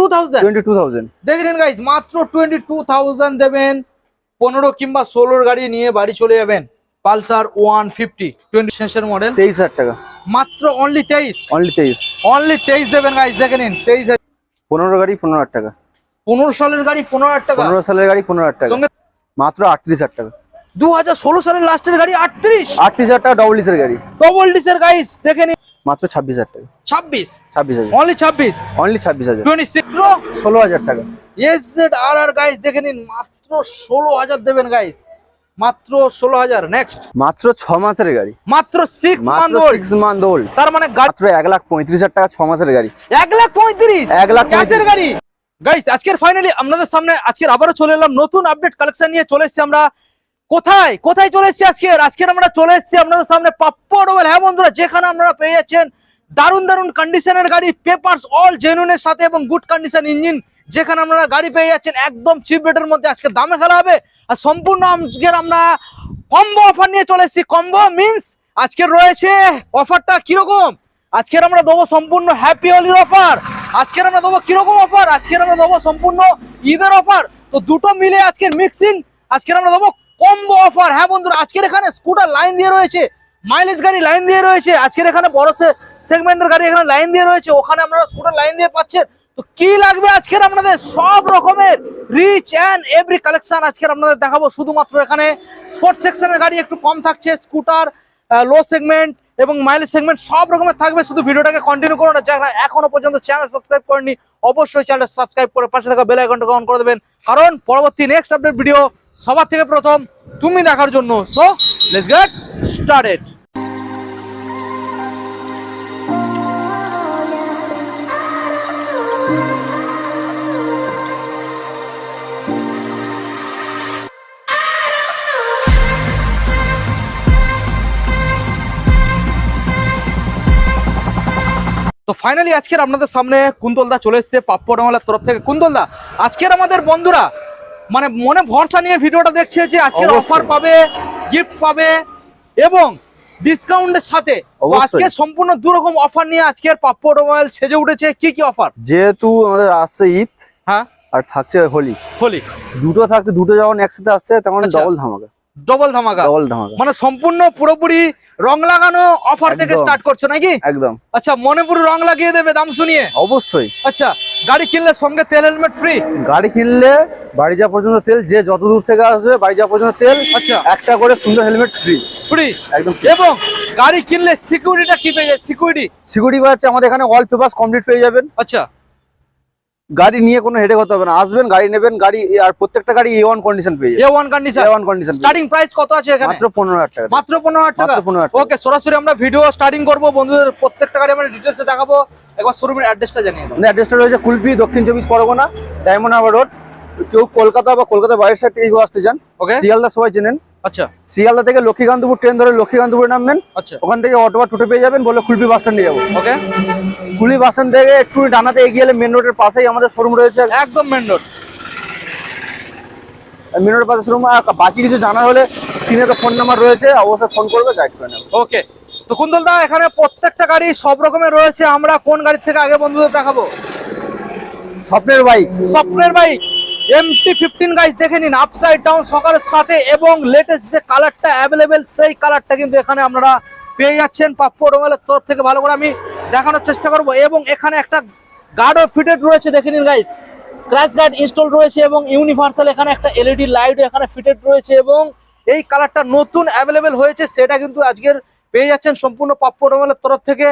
Two thousand twenty two thousand দেখে নিন guys মাত্র টোয়েন্টি টু থাউজেন্ড দেবেন পনেরো কিংবা ষোলোর গাড়ি নিয়ে বাড়ি চলে যাবেন। পালসার ওয়ান ফিফটি টোয়েন্টি সেন্সের মডেল তেইশ হাজার টাকা। মাত্র অনলি তেইশ। অনলি তেইশ। অনলি তেইশ দেবেন গাইজ দেখে নিন তেইশ পনেরো গাড়ি পনেরো হাজার টাকা। পনেরো সালের গাড়ি পনেরো হাজার টাকা। পনেরো সালের গাড়ি পনেরো হাজার টাকা। মাত্র আটত্রিশ হাজার টাকা। দু হাজার ষোলো সালের লাস্টের গাড়ি আটত্রিশ। আটত্রিশ হাজার টাকা ডবল ডিসের গাড়ি। ডবল ডিসের গাইস দেখে নিন। মাত্র ছাব্বিশ হাজার টাকা। ছাব্বিশ? ছাব্বিশ হাজার। অনলি ছাব্বিশ? অনলি ছাব্বিশ হাজার। ষোলো হাজার টাকা। S Z R R guys দেখে নিন মাত্র ষোলো হাজার দেবেন গাইস মাত্র ষোলো হাজার নেক্সট মাত্র ছ মাসের গাড়ি। মাত্র six month six month old তার মানে মাত্র এক লাখ পঁয়ত্রিশ হাজার টাকা ছ মাসের গাড়ি। এক লাখ পঁয়ত্রিশ? এক লাখ পঁয়ত্রিশ। গাড়ি। গাইস আজকের ফাইনালি আপনাদের সামনে আজকের আবারও চলে এলাম নতুন আপডেট কালেকশন নিয়ে। চলে এসেছি আমরা কোথায়? কোথায় চলে এসেছি আজকের? আজকের আমরা চলে এসেছি আপনাদের সামনে পাপ্পড় ওয়েল হ্যাঁ বন্ধুরা, যেখানে আপনারা পেয়ে যাচ্ছেন দারুণ দারুণ কন্ডিশনের গাড়ি পেপারস অল জেনুইনের সাথে এবং গুড কন্ডিশন ইঞ্জিন যেখানে আপনারা গাড়ি পেয়ে যাচ্ছেন। একদম চিপ রেটের মধ্যে আজকে দামে খেলা হবে। আর সম্পূর্ণ আজকের আমরা কম্বো অফার নিয়ে চলে এসেছি। কম্বো মিন্স আজকের রয়েছে অফারটা কীরকম? আজকের আমরা দেবো সম্পূর্ণ হ্যাপি হোলির অফার আজকের আমরা দেবো কীরকম অফার আজকের আমরা দেবো সম্পূর্ণ ঈদের অফার তো দুটো মিলে আজকের মিক্সিং আজকের আমরা দেবো কম্বো অফার হ্যাঁ বন্ধুরা, আজকের এখানে স্কুটার লাইন দিয়ে রয়েছে মাইলেজ গাড়ি লাইন দিয়ে রয়েছে। আজকের এখানে বড় সেগমেন্টের গাড়ি এখানে লাইন দিয়ে রয়েছে। ওখানে আপনারা স্কুটার লাইন দিয়ে পাচ্ছেন। তো কি লাগবে আজকের আপনাদের? সব রকমের রিচ অ্যান্ড এভরি কালেকশন আজকের আপনাদের দেখাবো। শুধুমাত্র এখানে স্পোর্টস সেকশনের গাড়ি একটু কম থাকছে স্কুটার লো সেগমেন্ট এবং মাইলেজ সেগমেন্ট সব রকমের থাকবে। শুধু ভিডিওটাকে কন্টিনিউ করুন যারা এখনও পর্যন্ত চ্যানেল সাবস্ক্রাইব করেনি অবশ্যই চ্যানেলটা সাবস্ক্রাইব করে পাশে থাকা বেল আইকনটা অন করে দেবেন। কারণ পরবর্তী নেক্সট আপডেট ভিডিও সবার থেকে প্রথম তুমি দেখার জন্য। সো লেটস গেট স্টার্টেড তো ফাইনালি আজকের আপনাদের সামনে কুন্তলদা চলে এসছে পাপ্পডামালার তরফ থেকে। কুন্তলদা, আজকের আমাদের বন্ধুরা মানে মনে ভরসা নিয়ে ভিডিওটা দেখছে যে আজকের অফার পাবে গিফট পাবে এবং ডিসকাউন্টের সাথে আজকে সম্পূর্ণ দু রকম অফার নিয়ে আজকের পাপ্পড মোবাইল সেজে উঠেছে। কি কি অফার যেহেতু আমাদের আসছে ঈদ হ্যাঁ। আর থাকছে হোলি। হোলি। দুটো থাকছে দুটো যখন একসাথে আসছে তখন আচ্ছা। ডবল ধামাকা। ডবল ধামাকা। ডবল ধামাকা। মানে সম্পূর্ণ পুরোপুরি রং লাগানো অফার থেকে স্টার্ট করছ নাকি? একদম। আচ্ছা মনে পুরো রং লাগিয়ে দেবে দাম শুনিয়ে? অবশ্যই। আচ্ছা গাড়ি কিনলে সঙ্গে তেল হেলমেট ফ্রি গাড়ি কিনলে বাড়ি যাওয়া পর্যন্ত তেল যে যত দূর থেকে আসবে বাড়ি যাওয়া পর্যন্ত তেল আচ্ছা। একটা করে সুন্দর হেলমেট ফ্রি ফ্রি একদম এবং গাড়ি কিনলে সিকিউরিটিটা কি পেয়ে যায় সিকিউরিটি সিকিউরিটি পাচ্ছে আমাদের এখানে অল পেপার কমপ্লিট পেয়ে যাবেন। আচ্ছা। গাড়ি নিয়ে কোনো হেডেক হতে হবে না। আসবেন গাড়ি নেবেন গাড়ি আর প্রত্যেকটা গাড়ি এ ওয়ান কন্ডিশন পেয়ে A one condition A one condition starting price কত আছে এখানে? মাত্র পনেরো হাজার টাকা। মাত্র পনেরো হাজার টাকা? মাত্র 15,000 টাকা। ওকে সরাসরি আমরা ভিডিও স্টার্টিং করব। বন্ধুদের প্রত্যেকটা গাড়ি আমরা ডিটেইলসে দেখাবো। একবার শোরুমের অ্যাড্রেসটা জানিয়ে দাও। অ্যাড্রেসটা রয়েছে কুলপি দক্ষিণ চব্বিশ পরগনা ডায়মন্ড হারবার রোড। কেউ কলকাতা বা কলকাতা বাইরের সাইড থেকে কেউ আসতে চান শিয়ালদা সবাই চেনেন। আচ্ছা। শিয়ালদা থেকে লক্ষ্মীকান্তপুর ট্রেন ধরে লক্ষ্মীকান্তপুরে নামবেন। আচ্ছা। ওখান থেকে অটো বা টোটো পেয়ে যাবেন বলে কুলপি বাস স্ট্যান্ডে যাব। ওকে কুলপি বাস স্ট্যান্ড থেকে একটু ডানাতে এগিয়ে এলে মেন রোডের পাশেই আমাদের শোরুম রয়েছে। একদম মেন রোড মেন রোডের পাশে শোরুম আর বাকি কিছু জানার হলে সিনে তো ফোন নাম্বার রয়েছে অবশ্যই ফোন করবে গাইড করে নেবে। ওকে তো কুন্দল দা এখানে প্রত্যেকটা গাড়ি সব রকমের রয়েছে আমরা কোন গাড়ির থেকে আগে বন্ধুদের দেখাবো? স্বপ্নের বাইক স্বপ্নের বাইক এমটি ফিফটিন গাইজ দেখে নিন আপসাইড ডাউন সকালের সাথে এবং লেটেস্ট যে কালারটা অ্যাভেলেবেল সেই কালারটা কিন্তু এখানে আপনারা পেয়ে যাচ্ছেন পাপ্পু রোমেলের তরফ থেকে। ভালো করে আমি দেখানোর চেষ্টা করব। এবং এখানে একটা গার্ডও ফিটেড রয়েছে, দেখে নিন গাইজ ক্র্যাশ গার্ড ইনস্টল রয়েছে এবং ইউনিভার্সাল এখানে একটা এলইডি লাইটও এখানে ফিটেড রয়েছে এবং এই কালারটা নতুন অ্যাভেলেবেল হয়েছে, সেটা কিন্তু আজকের পেয়ে যাচ্ছেন সম্পূর্ণ পাপ্পু রোমেলের তরফ থেকে।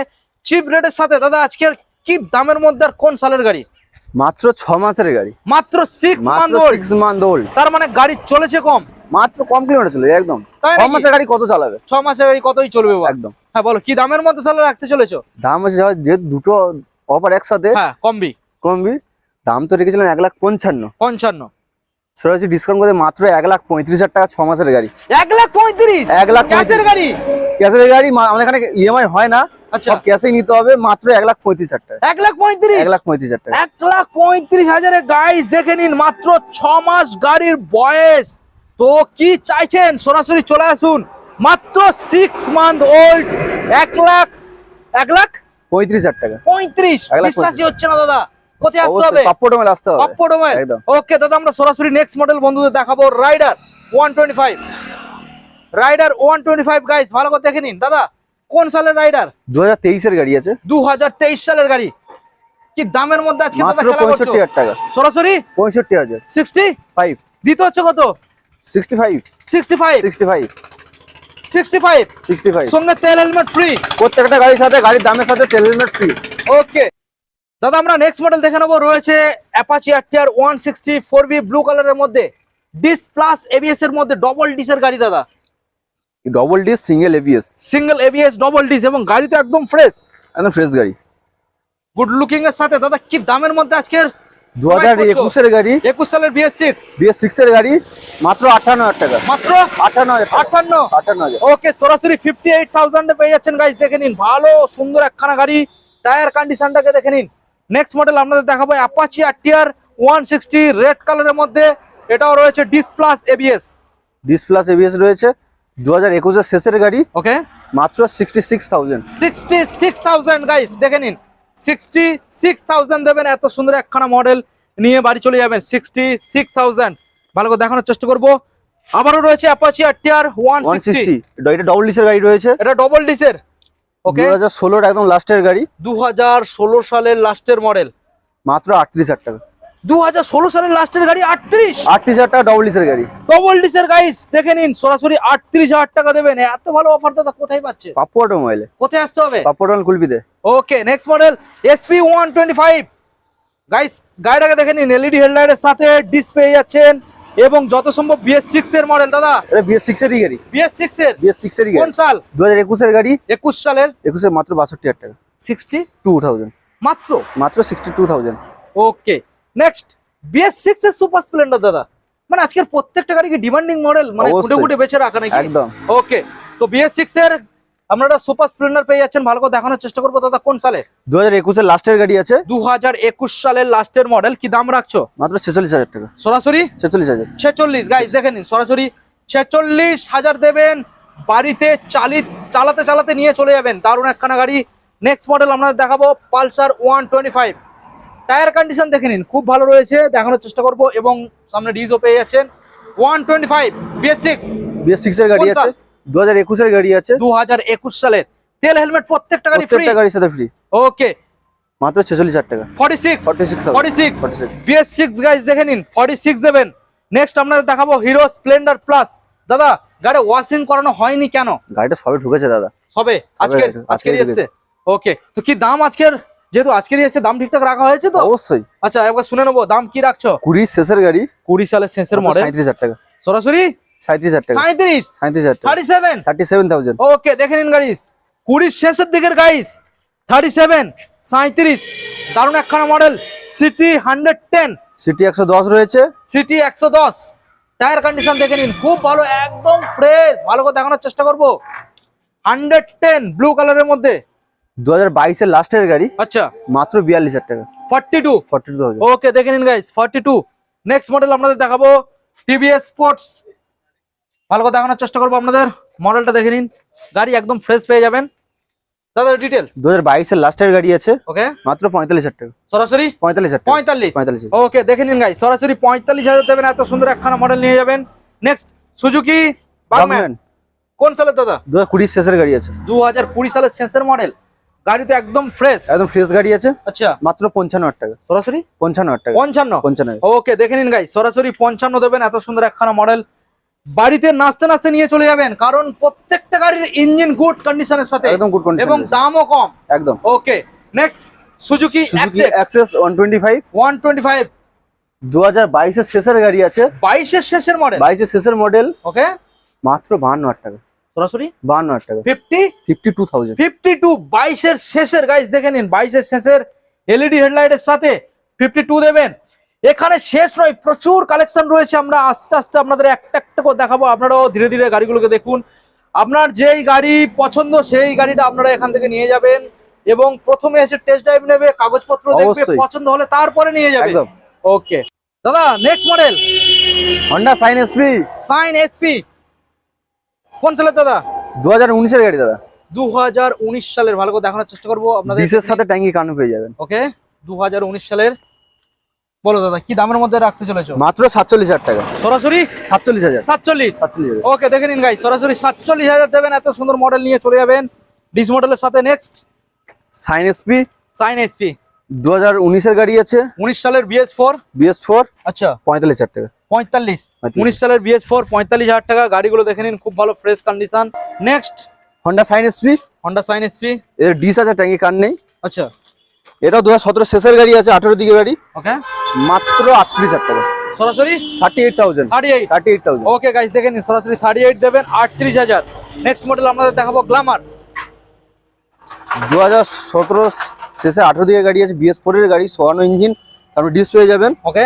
চিপ রেটের সাথে, দাদা, আজকের কি দামের মধ্যে আর কোন সালের গাড়ি? মাত্র ছ মাসের গাড়ি। মাত্র six month six month old তার মানে গাড়ি চলেছে কম? মাত্র কম কিলোমিটার চলে একদম। ছ মাসের গাড়ি কত চালাবে? ছ মাসের গাড়ি কতই চলবে একদম। হ্যাঁ বলো কি দামের মধ্যে তাহলে রাখতে চলেছো? দাম আছে যে দুটো অফার একসাথে হ্যাঁ কমবি কমবি দাম তো রেখেছিলাম এক লাখ পঞ্চান্ন। পঞ্চান্ন। সরাসরি ডিসকাউন্ট করে মাত্র এক লাখ পঁয়ত্রিশ হাজার টাকা ছ মাসের গাড়ি। এক লাখ পঁয়ত্রিশ? এক লাখ পঁয়ত্রিশ। গাড়ি? গাড়ি আমাদের এখানে ইএমআই হয় না। সব ক্যাশেই নিতে হবে মাত্র এক লাখ পঁয়ত্রিশ হাজার টাকা। এক লাখ পঁয়ত্রিশ? এক লাখ পঁয়ত্রিশ হাজার টাকা। এক লাখ পঁয়ত্রিশ হাজারে গাইস দেখে নিন মাত্র ছ মাস গাড়ির বয়স। তো কি চাইছেন? সরাসরি চলে আসুন। মাত্র সিক্স মান্থ ওল্ড এক লাখ এক লাখ? পঁয়ত্রিশ হাজার টাকা। পঁয়ত্রিশ। বিশ্বাসই হচ্ছে না দাদা। কোথায় আসতে হবে? পাপ্পোডোমেল আসতে হবে। ওকে দাদা আমরা সরাসরি নেক্সট মডেল বন্ধুদের দেখাবো Raider one twenty five Raider one twenty five guys ভালো করে দেখে নিন দাদা। কোন সালের রাইডার? দু হাজার তেইশের গাড়ি আছে। দু হাজার তেইশ সালের গাড়ি। কি দামের মধ্যে আজকে মাত্র পঁয়ষট্টি হাজার টাকা। সরাসরি? পঁয়ষট্টি হাজার। সিক্সটি? ফাইভ। দিতে হচ্ছে কত? Sixty five. Sixty five. Sixty five. Sixty five. Sixty five. সঙ্গে তেল হেলমেট ফ্রি প্রত্যেকটা গাড়ির সাথে গাড়ির দামের সাথে তেল হেলমেট ফ্রি ওকে দাদা আমরা নেক্সট মডেল দেখে নেব। রয়েছে Apache RTR one sixty four V blue কালারের মধ্যে। ডিস প্লাস এবিএস এর মধ্যে ডবল ডিসের গাড়ি দাদা। Double disc single ABS single ABS double disc এবং গাড়ি তো একদম ফ্রেশ একদম ফ্রেশ গাড়ি। গুড লুকিং এর সাথে দাদা কি দামের মধ্যে আজকের দু হাজার একুশের গাড়ি। একুশ সালের বিএস সিক্স বিএস সিক্স এর গাড়ি মাত্র আটান্ন হাজার টাকা। মাত্র আটান্ন টাকা। আটান্ন? আটান্ন হাজার। ওকে সরাসরি ফিফটি এইট থাউজেন্ডে পেয়ে যাচ্ছেন গাইজ দেখে নিন। ভালো সুন্দর একখানা গাড়ি টায়ার কন্ডিশনটাকে দেখে নিন। নেক্সট মডেল আপনাদের দেখাবো Apache RTR one sixty red কালারের মধ্যে। এটাও রয়েছে disc plus ABS disc plus ABS রয়েছে। দু হাজার একুশের শেষের গাড়ি ওকে। মাত্র sixty six thousand sixty six thousand guys দেখে নিন। সিক্সটি সিক্স থাউজেন্ড দেবেন এত সুন্দর একখানা মডেল নিয়ে বাড়ি চলে যাবেন। সিক্সটি সিক্স থাউজেন্ড ভালো করে দেখানোর চেষ্টা করব। আবারও রয়েছে অ্যাপাচি আরটিআর ওয়ান সিক্সটি এটা ডবল ডিসের গাড়ি রয়েছে। এটা ডবল ডিসের ওকে দু হাজার ষোলোর একদম লাস্টের গাড়ি। দু হাজার ষোলো সালের লাস্টের মডেল মাত্র আটত্রিশ হাজার টাকা। দু হাজার ষোলো সালের লাস্টের গাড়ি আটত্রিশ। আটত্রিশ হাজার টাকা ডবল ডিসের গাড়ি। ডবল ডিসের গাইস দেখে নিন সরাসরি আটত্রিশ হাজার টাকা দেবেন। এত ভালো অফার দাদা কোথায় পাচ্ছে? পাপ্পু অটোমোবাইলে কোথায় আসতে হবে? Pappu automobile okay next model SP one twenty five guys গাড়িটাকে দেখে নিন এলইডি হেডলাইটের সাথে ডিসপ্লে যাচ্ছেন এবং যত সম্ভব বিএস সিক্স এর মডেল দাদা। বিএস সিক্স এরই গাড়ি। বিএস সিক্স এর? বিএস সিক্স কোন সাল? দু হাজার একুশের গাড়ি। একুশ সালের? একুশে মাত্র বাষট্টি হাজার টাকা। সিক্সটি টু থাউজেন্ড মাত্র? মাত্র sixty two thousand okay next BS six এর সুপার স্প্লেন্ডার দাদা। মানে আজকের প্রত্যেকটা গাড়ি কি ডিমান্ডিং মডেল মানে। ফুটে ফুটে বেছে রাখা নাকি? একদম। ওকে তো বিএস সিক্স এর আপনারা সুপার স্প্লেন্ডার পেয়ে যাচ্ছেন ভালো করে দেখানোর চেষ্টা করব দাদা কোন সালে? দু হাজার একুশের লাস্টের গাড়ি আছে। দু হাজার একুশ সালের লাস্টের মডেল কি দাম রাখছো? মাত্র ছেচল্লিশ হাজার টাকা। সরাসরি? ছেচল্লিশ হাজার। ছেচল্লিশ গাইস দেখে নিন সরাসরি। ছেচল্লিশ হাজার দেবেন বাড়িতে চালিত চালাতে চালাতে নিয়ে চলে যাবেন দারুণ একখানা গাড়ি। নেক্সট মডেল আপনাদের দেখাবো Pulsar one twenty five tyre condition দেখে নিন খুব ভালো রয়েছে দেখানোর চেষ্টা করব এবং সামনে ডিজও পেয়ে যাচ্ছেন। One twenty five BS six BS six এর গাড়ি আছে দু হাজার একুশের গাড়ি আছে। দু হাজার একুশ সালের। তেল হেলমেট প্রত্যেকটা গাড়ি ফ্রি প্রত্যেকটা গাড়ির সাথে ফ্রি ওকে মাত্র ছেচল্লিশ হাজার টাকা। Forty six forty six forty six forty six BS six guys দেখে নিন ফর্টি সিক্স দেবেন। নেক্সট আপনাদের দেখাবো হিরো স্প্লেন্ডার প্লাস দাদা গাড়ি ওয়াশিং করানো হয়নি কেন? গাড়িটা সবে ঢুকেছে দাদা। সবে? আজকের? আজকেরই আজকেরই ওকে তো কি দাম আজকের? যেহেতু আজকেরই এসে দাম ঠিকঠাক রাখা হয়েছে তো? অবশ্যই। আচ্ছা একবার শুনে নেব দাম কি রাখছো? কুড়ির শেষের গাড়ি। কুড়ি সালের শেষের মডেল সাঁত্রিশ হাজার টাকা। সরাসরি? সাঁত্রিশ হাজার টাকা। সাঁত্রিশ সাঁত্রিশ হাজার thirty seven thirty seven thousand okay দেখে নিন গাড়িস কুড়ির শেষের দিকের গাইস থার্টি সেভেন সাঁত্রিশ দারুণ একখানা model CT hundred ten CT একশো দশ রয়েছে। সিটি একশো দশ। টায়ার কন্ডিশন দেখে নিন। খুব ভালো একদম ফ্রেশ ভালো করে দেখানোর চেষ্টা করব। হান্ড্রেড টেন ব্লু কালারের মধ্যে। দু হাজার বাইশের লাস্টের গাড়ি। আচ্ছা। মাত্র বিয়াল্লিশ হাজার টাকা। Forty two? Forty two okay দেখে নিন guys forty two. Next model আপনাদের দেখাবো টিভিএস স্পোর্টস ভালো করে দেখানোর চেষ্টা করব আপনাদের মডেলটা দেখে নিন। গাড়ি একদম ফ্রেশ পেয়ে যাবেন। দাদা ডিটেলস দু হাজার বাইশের লাস্টের গাড়ি আছে। ওকে। মাত্র পঁয়তাল্লিশ হাজার টাকা। সরাসরি? পঁয়তাল্লিশ হাজার টাকা। পঁয়তাল্লিশ। পঁয়তাল্লিশ ওকে দেখে নিন গাই সরাসরি পঁয়তাল্লিশ হাজার দেবেন এত সুন্দর একখানা মডেল নিয়ে যাবেন। নেক্সট সুজুকি বাগম্যান কোন সালের দাদা? দু হাজার কুড়ির শেষের গাড়ি আছে। দু হাজার কুড়ি সালের শেষের মডেল গাড়ি তো একদম ফ্রেশ একদম ফ্রেশ গাড়ি আছে। আচ্ছা। মাত্র পঞ্চান্ন হাজার টাকা। সরাসরি? পঞ্চান্ন হাজার টাকা। পঞ্চান্ন? পঞ্চান্ন ওকে দেখে নিন গাই সরাসরি পঞ্চান্ন দেবেন এত সুন্দর একখানা মডেল বাড়িতে নাচতে নাচতে নিয়ে চলে যাবেন কারণ প্রত্যেকটা গাড়ির ইঞ্জিন গুড কন্ডিশনের সাথে। একদম গুড কন্ডিশন এবং দামও কম। একদম। Okay next Suzuki Suzuki Access one twenty five one twenty five দু হাজার বাইশের শেষের গাড়ি আছে। বাইশের শেষের মডেল বাইশের শেষের মডেল ওকে মাত্র বাহান্ন হাজার টাকা। সরাসরি? বাহান্ন হাজার টাকা। Fifty? Fifty two thousand. Fifty two বাইশের শেষের গাইস দেখে নিন বাইশের শেষের এলইডি হেডলাইটের সাথে ফিফটি টু দেবেন। এখানে শেষ নয় প্রচুর কালেকশন রয়েছে আমরা আস্তে আস্তে আপনাদের একটা একটা করে দেখাবো। আপনারাও ধীরে ধীরে গাড়িগুলোকে দেখুন। আপনার যেই গাড়ি পছন্দ সেই গাড়িটা আপনারা এখান থেকে নিয়ে যাবেন এবং প্রথমে এসে টেস্ট ড্রাইভ নেবে কাগজপত্র দেখবে পছন্দ হলে তারপরে নিয়ে যাবে। ওকে দাদা next model Honda Shine SP Shine SP কোন সালের দাদা? দু হাজার উনিশের গাড়ি দাদা। দু হাজার উনিশ সালের ভালো করে দেখানোর চেষ্টা করব আপনাদের। বিশের সাথে ট্যাঙ্কি কানু পেয়ে যাবেন। ওকে দু হাজার উনিশ সালের। বলো দাদা কি দামের মধ্যে রাখতে চলেছো? মাত্র সাতচল্লিশ হাজার টাকা। সরাসরি? সাতচল্লিশ হাজার। সাতচল্লিশ? সাতচল্লিশ হাজার। ওকে দেখে নিন গাই সরাসরি সাতচল্লিশ হাজার দেবেন এত সুন্দর মডেল নিয়ে চলে যাবেন। ডিস মডেলের সাথে next Shine SP Shine SP দু হাজার উনিশের গাড়ি আছে। উনিশ সালের বিএস ফোর বিএস ফোর আচ্ছা। পঁয়তাল্লিশ হাজার টাকা। পঁয়তাল্লিশ। উনিশ সালের বিএস ফোর পঁয়তাল্লিশ হাজার টাকা। গাড়িগুলো দেখে নিন খুব ভালো fresh condition next Honda Shine SP Honda Shine SP এর ডিস আছে ট্যাঙ্কি কার নেই। আচ্ছা। এটাও দু হাজার সতেরো শেষের গাড়ি আছে আঠেরো দিকে গাড়ি। ওকে মাত্র আটত্রিশ হাজার টাকা। সরাসরি? Thirty eight thousand thirty eight thirty eight thousand okay guys দেখে নিন সরাসরি থার্টি এইট দেবেন আটত্রিশ হাজার। নেক্সট মডেল আপনাদের দেখাবো গ্লামার দু হাজার সতেরো শেষে আঠেরো দিকে গাড়ি আছে বিএস ফোরের গাড়ি সোয়ানো ইঞ্জিন তারপরে ডিস পেয়ে যাবেন। ওকে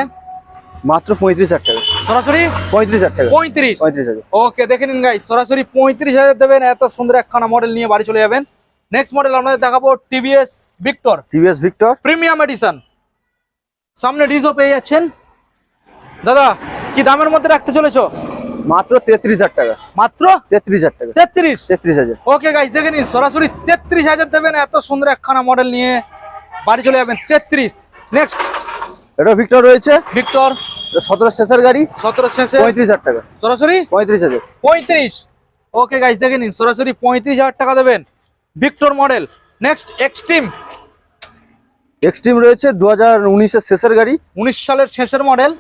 মাত্র পঁয়ত্রিশ হাজার টাকা। সরাসরি? পঁয়ত্রিশ হাজার টাকা। পঁয়ত্রিশ? পঁয়ত্রিশ হাজার। ওকে দেখে নিন গাইস সরাসরি পঁয়ত্রিশ হাজার দেবেন এত সুন্দর একখানা মডেল নিয়ে বাড়ি চলে যাবেন। নেক্সট মডেল আপনাদের দেখাবো TVS Victor TVS Victor premium edition সামনে ডিজও পেয়ে যাচ্ছেন। দাদা কি দামের মধ্যে রাখতে চলেছো? মাত্র তেত্রিশ হাজার টাকা। মাত্র? তেত্রিশ হাজার টাকা। তেত্রিশ? তেত্রিশ হাজার। ওকে গাইস দেখে নিন সরাসরি তেত্রিশ হাজার দেবেন এত সুন্দর একখানা মডেল নিয়ে বাড়ি চলে যাবেন তেত্রিশ। নেক্সট এটা ভিক্টর রয়েছে। ভিক্টর সতেরো শেষের গাড়ি সতেরো শেষে? পঁয়ত্রিশ হাজার টাকা। সরাসরি? পঁয়ত্রিশ হাজার। পঁয়ত্রিশ। ওকে গাইস দেখে নিন। সরাসরি পঁয়ত্রিশ হাজার টাকা দেবেন। Victor model next Xtreme Xtreme রয়েছে দু হাজার উনিশের শেষের গাড়ি। উনিশ সালের শেষের মডেল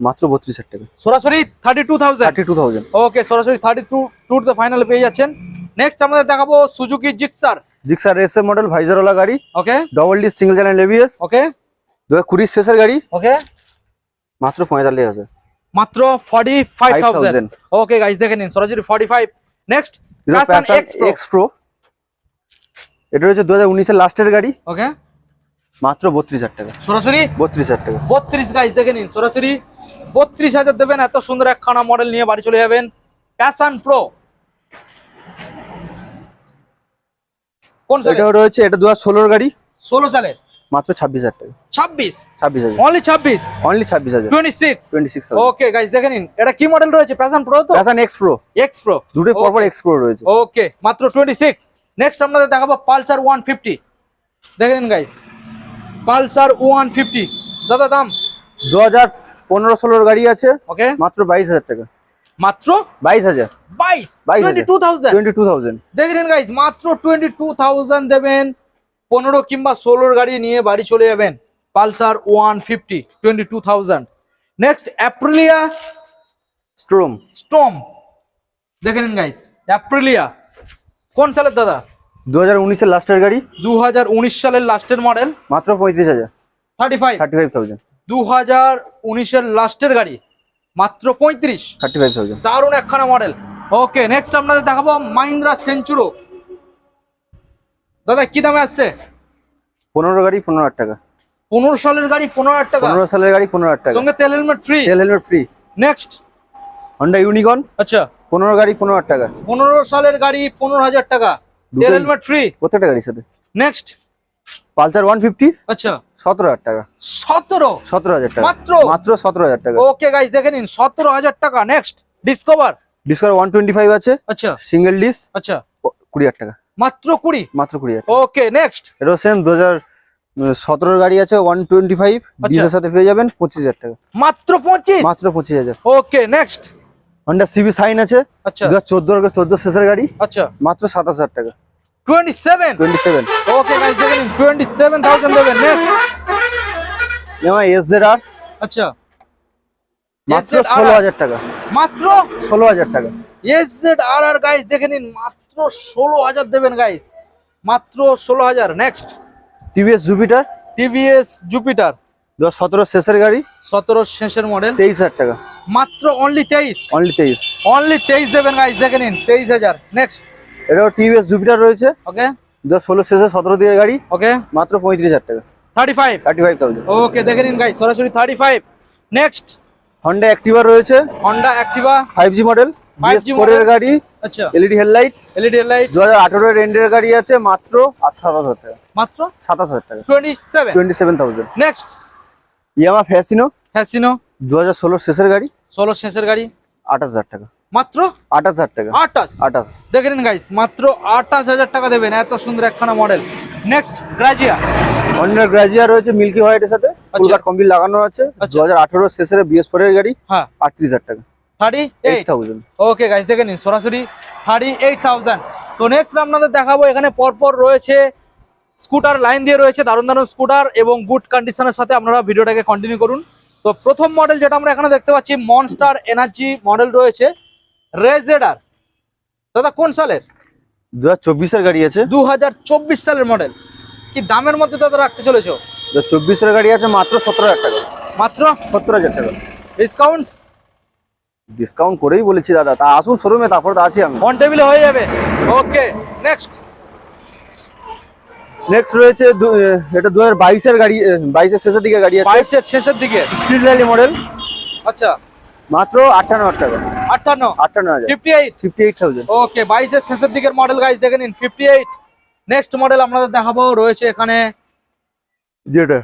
মাত্র বত্রিশ হাজার টাকা। সরাসরি thirty two thousand thirty two thousand okay সরাসরি থার্টি টু টুর দ্য ফাইনালে পেয়ে যাচ্ছেন। নেক্সট আমাদের দেখাবো Suzuki Gixxer Gixxer SF model ভাইজারওয়ালা গাড়ি। Okay double D single channel ABS okay দু হাজার কুড়ির শেষের গাড়ি। ওকে মাত্র পঁয়তাল্লিশ হাজার। মাত্র forty five thousand okay guys দেখে নিন সরাসরি forty five next X Pro এটা রয়েছে দু হাজার উনিশের লাস্টের গাড়ি। ওকে মাত্র বত্রিশ হাজার টাকা। সরাসরি বত্রিশ হাজার টাকা। বত্রিশ গাইস দেখে নিন সরাসরি বত্রিশ হাজার দেবেন এত সুন্দর একখানা মডেল নিয়ে বাড়ি চলে যাবেন। প্যাশন প্রো কোন এটাও রয়েছে এটা দু হাজার ষোলোর গাড়ি। ষোলো সালের। মাত্র ছাব্বিশ হাজার টাকা। ছাব্বিশ? ছাব্বিশ হাজার। অনলি ছাব্বিশ? অনলি ছাব্বিশ হাজার। Twenty six twenty six okay guys দেখে নিন। এটা কি মডেল রয়েছে? প্যাশন প্রো তো? Passion X Pro X Pro দুটোই পরপর এক্স প্রো রয়েছে। ওকে মাত্র টোয়েন্টি সিক্স নেক্সট আপনাদের দেখাবো পালসার ওয়ান ফিফটি দেখে নিন গাইস পালসার ওয়ান ফিফটি দাদা দাম? দু হাজার পনেরো ষোলোর গাড়ি আছে। ওকে মাত্র বাইশ হাজার টাকা। মাত্র? বাইশ হাজার। বাইশ? বাইশ টোয়েন্টি হাজার। Two thousand twenty two thousand দেখে নিন গাইস মাত্র টোয়েন্টি টু থাউজেন্ড দেবেন পনেরো কিংবা ষোলোর গাড়ি নিয়ে বাড়ি চলে যাবেন Pulsar one fifty twenty two thousand next Aprilia Storm. Storm দেখে নিন গাইস অ্যাপ্রিলিয়া। কোন সালের দাদা? দু হাজার উনিশের লাস্টের গাড়ি। দু হাজার উনিশ সালের লাস্টের মডেল। মাত্র পঁয়ত্রিশ হাজার। Thirty five thirty five thousand দু হাজার উনিশের লাস্টের গাড়ি মাত্র পঁয়ত্রিশ। থার্টি ফাইভ থাউজেন্ড দারুণ একখানা মডেল। ওকে নেক্সট আপনাদের দেখাবো মাহিন্দ্রা সেঞ্চুরো। দাদা কি দামে আসছে পনেরো গাড়ি পনেরো হাজার টাকা পনেরো সালের গাড়ি পনেরো হাজার টাকা পনেরো সালের গাড়ি পনেরো হাজার টাকা সঙ্গে তেল হেলমেট ফ্রি তেল helmet free next Honda Unicorn আচ্ছা পনেরো গাড়ি পনেরো হাজার টাকা পনেরো সালের গাড়ি পনেরো হাজার টাকা তেল হেলমেট ফ্রি প্রত্যেকটা গাড়ির সাথে নেক্সট পালসার ওয়ান ফিফটি আচ্ছা সতেরো হাজার টাকা সতেরো সতেরো হাজার টাকা মাত্র? মাত্র সতেরো হাজার টাকা ওকে গাইস দেখে নিন সতেরো হাজার টাকা next Discover Discover one twenty five আছে আচ্ছা সিঙ্গেল ডিস আচ্ছা কুড়ি হাজার টাকা মাত্র কুড়ি? মাত্র কুড়ি ওকে নেক্সট এটাও সেম দু হাজার সতেরোর গাড়ি আছে ওয়ান টোয়েন্টি ফাইভ সাথে পেয়ে যাবেন পঁচিশ হাজার টাকা। মাত্র পঁচিশ? মাত্র পঁচিশ হাজার। Okay next Honda CB Shine আছে আচ্ছা। দু হাজার চোদ্দোর চোদ্দ শেষের গাড়ি আচ্ছা। মাত্র সাতাশ হাজার টাকা। Twenty seven twenty seven okay guys দেখে নিন টোয়েন্টি সেভেন থাউজেন্ড দেবেন নেক্সট যেমন এস জেড আর আচ্ছা। মাত্র ষোলো হাজার টাকা। মাত্র? ষোলো হাজার টাকা। S Z R R guys দেখে নিন মাত্র ষোলো হাজার দেবেন গাইস মাত্র ষোলো হাজার। Next TVS Jupiter? TVS Jupiter. দু সতেরো শেষের গাড়ি। সতেরো শেষের মডেল তেইশ হাজার টাকা। মাত্র অনলি তেইশ। অনলি তেইশ। অনলি তেইশ দেবেন গাইস দেখে নিন। তেইশ হাজার। নেক্সট এটাও টিভিএস জুপিটার রয়েছে। ওকে দু ষোলো শেষে সতেরো দিকে গাড়ি। ওকে মাত্র পঁয়ত্রিশ হাজার টাকা। Thirty five thirty five thousand okay দেখে নিন গাইস সরাসরি thirty five next Honda Activa রয়েছে। Honda Activa five G model 5G ফোরের model। গাড়ি আচ্ছা। এলইডি হেডলাইট এলইডি লাইট দু হাজার আঠেরোর এন্ডের গাড়ি আছে মাত্র আর সাতাশ হাজার টাকা। মাত্র? সাতাশ হাজার টাকা। Twenty seven twenty seven thousand next Yamaha Fascino হাজার ষোলোর শেষের গাড়ি ষোলো শেষের গাড়ি। আঠাশ হাজার টাকা। মাত্র? আঠাশ হাজার টাকা। দেখে নিন গাইস মাত্র আটাশ হাজার টাকা দেবেন এত সুন্দর একখানা model next Grazia Honda Grazia রয়েছে মিল্কি হোয়াইটের সাথে। ফুল কাট কমপ্লিট লাগানো আছে। আচ্ছা। দু হাজার আঠারো শেষের এর গাড়ি হ্যাঁ। আটত্রিশ হাজার টাকা। ওকে গাইস দেখে নিন সরাসরি থার্টি এইট থাউজেন্ড তো নেক্সট আপনাদের দেখাবো এখানে পরপর রয়েছে স্কুটার লাইন দিয়ে রয়েছে দারুণ দারুণ স্কুটার এবং গুড কন্ডিশনের সাথে আপনারা ভিডিওটাকে কন্টিনিউ করুন। তো প্রথম মডেল যেটা আমরা এখানে দেখতে পাচ্ছি মনস্টার এনার্জি মডেল রয়েছে রেজেডার দাদা কোন সালের? দু হাজার গাড়ি আছে। দু হাজার চব্বিশ সালের মডেল কি দামের মধ্যে দাদা রাখতে চলেছো? চব্বিশের গাড়ি আছে মাত্র সতেরো হাজার টাকা। মাত্র? সত্তর হাজার টাকা। ডিসকাউন্ট ডিসকাউন্ট করেই বলেছি দাদা তা আসুন শোরুমে তারপর তো আছি আমি। অন টেবিলে হয়ে যাবে। ওকে নেক্সট নেক্সট রয়েছে দু- এটা দু হাজার বাইশের গাড়ি বাইশের শেষের দিকে গাড়ি আছে। বাইশের শেষের দিকে? স্ট্রিট র্যালি মডেল আচ্ছা। মাত্র আটান্ন হাজার টাকা। আটান্ন? আটান্ন হাজার। Fifty eight fifty eight thousand okay বাইশের শেষের দিকের মডেল গাইজ দেখে নিন ফিফটি এইট নেক্সট মডেল আপনাদের দেখাবো রয়েছে এখানে যেটা।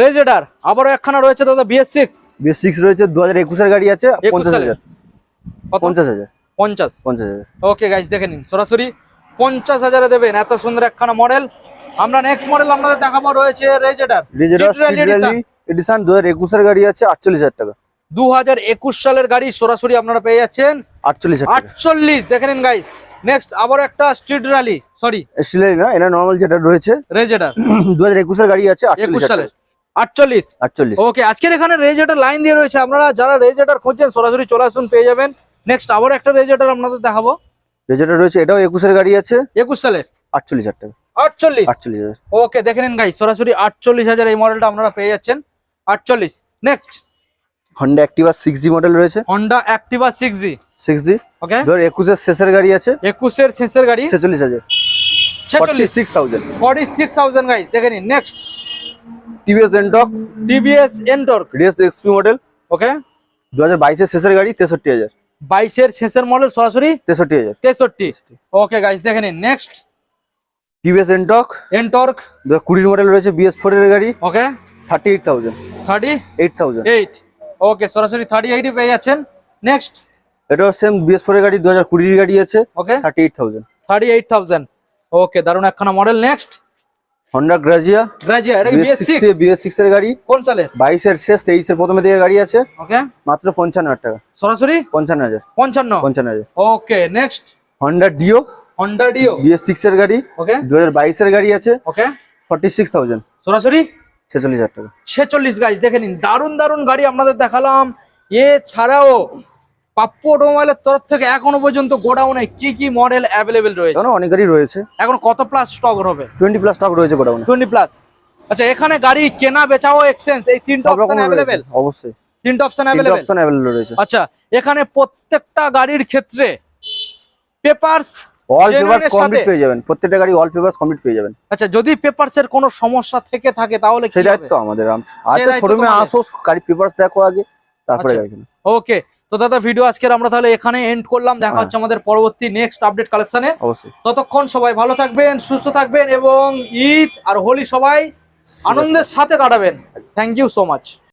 রেজেডার আবারও একখানা রয়েছে দাদা বিএস সিক্স বিএস সিক্স রয়েছে দু হাজার একুশের গাড়ি আছে পঞ্চাশ হাজার। পঞ্চাশ হাজার। পঞ্চাশ। পঞ্চাশ হাজার। ওকে গাইজ দেখে নিন। সরাসরি পঞ্চাশ হাজারে দেবেন এত সুন্দর একখানা মডেল আমরা নেক্সট মডেল আপনাদের দেখাবো রয়েছে রেজেডার স্ট্রিট র্যালি এডিশন দু হাজার একুশের গাড়ি আছে আটচল্লিশ হাজার টাকা। দু হাজার একুশ সালের গাড়ি সরাসরি আপনারা পেয়ে যাচ্ছেন। আটচল্লিশ আটচল্লিশ দেখে নিন গাইজ নেক্সট আবার একটা স্ট্রিট র্যালি সরি স্টিলের না এটা নর্মাল যেটা রয়েছে। রেজেডার দু হাজার একুশের গাড়ি আছে আটচল্লিশ সালের। আটচল্লিশ। আটচল্লিশ। ওকে আজকের এখানে রেজেটার লাইন দিয়ে রয়েছে। আপনারা যারা রেজেটার খুঁজছেন সরাসরি চলে আসুন পেয়ে যাবেন। নেক্সট আবার একটা রেজেটার আপনাদের দেখাবো। যেটা রয়েছে এটাও একুশের গাড়ি আছে। একুশ সালের। আটচল্লিশ হাজার টাকা। আটচল্লিশ। আটচল্লিশ হাজার। ওকে দেখে নিন গাই সরাসরি আটচল্লিশ হাজার এই মডেলটা আপনারা পেয়ে যাচ্ছেন। আটচল্লিশ। Next Honda Activa six G model রয়েছে। Honda Activa six G six G okay ধর একুশের শেষের গাড়ি আছে। একুশের শেষের গাড়ি। ছেচল্লিশ হাজার। ছেচল্লিশ। Six thousand forty six thousand guys দেখে নিন। Next TVS Ntorq TVS Ntorq race XP model okay দু হাজার বাইশের শেষের গাড়ি তেষট্টি হাজার। বাইশের শেষের মডেল সরাসরি? তেষট্টি হাজার। তেষট্টি। ওকে গাইজ দেখে নিন। নেক্সট টিভিএস এনটক এনটর্ক হাজার কুড়ির মডেল রয়েছে বিএস ফোর এর গাড়ি। Okay thirty eight thousand thirty eight thousand eight okay সরাসরি থার্টি এইটই পেয়ে যাচ্ছেন। নেক্সট এটাও সেম বিএস ফোর এর গাড়ি দু হাজার কুড়ির গাড়ি আছে। Okay thirty eight thousand thirty eight thousand okay দারুণ একখানা model next Honda Grazia Grazia এটা এর গাড়ি। কোন সালের? বাইশের শেষ তেইশের প্রথমে দিকে গাড়ি আছে। ওকে। মাত্র পঞ্চান্ন হাজার টাকা। সরাসরি? পঞ্চান্ন হাজার। পঞ্চান্ন। পঞ্চান্ন হাজার। Okay next Honda Dio Honda Dio BS six এর গাড়ি। ওকে। দু হাজার বাইশের গাড়ি আছে। ওকে। ফর্টি সিক্স থাউজেন্ড সরাসরি? ছেচল্লিশ হাজার টাকা। ছেচল্লিশ গাইজ দেখে নিন। দারুণ দারুণ গাড়ি আপনাদের দেখালাম। এছাড়াও পাপ্পু অটোমোবাইলের তরফ থেকে এখনও পর্যন্ত গোডাউনে কি কি মডেল অ্যাভেলেবেল রয়েছে? অনেক গাড়ি রয়েছে। এখন কত প্লাস স্টক হবে? টোয়েন্টি প্লাস স্টক রয়েছে গোডাউনে। টোয়েন্টি প্লাস আচ্ছা এখানে গাড়ি কেনা বেচাও এক্সচেঞ্জ এই তিনটা অপশন অ্যাভেলেবেল অবশ্যই। তিনটা অপশন অ্যাভেলেবেল অপশন অ্যাভেলেবল রয়েছে। আচ্ছা এখানে প্রত্যেকটা গাড়ির ক্ষেত্রে পেপারস অল পেপারস কমপ্লিট পেয়ে যাবেন। প্রত্যেকটা গাড়ি অল পেপারস কমপ্লিট পেয়ে যাবেন। আচ্ছা যদি পেপারস এর কোনো সমস্যা থেকে থাকে তাহলে কি সেই হবে? দায়িত্ব আমাদের আচ্ছা শোরুমে আসো গাড়ি পেপারস দেখো আগে তারপরে আচ্ছা। গাড়ি ওকে তো দাদা ভিডিও আজকের আমরা তাহলে এখানে এন্ড করলাম। দেখা হ্যাঁ। হচ্ছে আমাদের পরবর্তী নেক্সট আপডেট কালেকশনে ততক্ষণ সবাই ভালো থাকবেন সুস্থ থাকবেন এবং ঈদ আর হোলি সবাই আনন্দের সাথে কাটাবেন। Thank you so much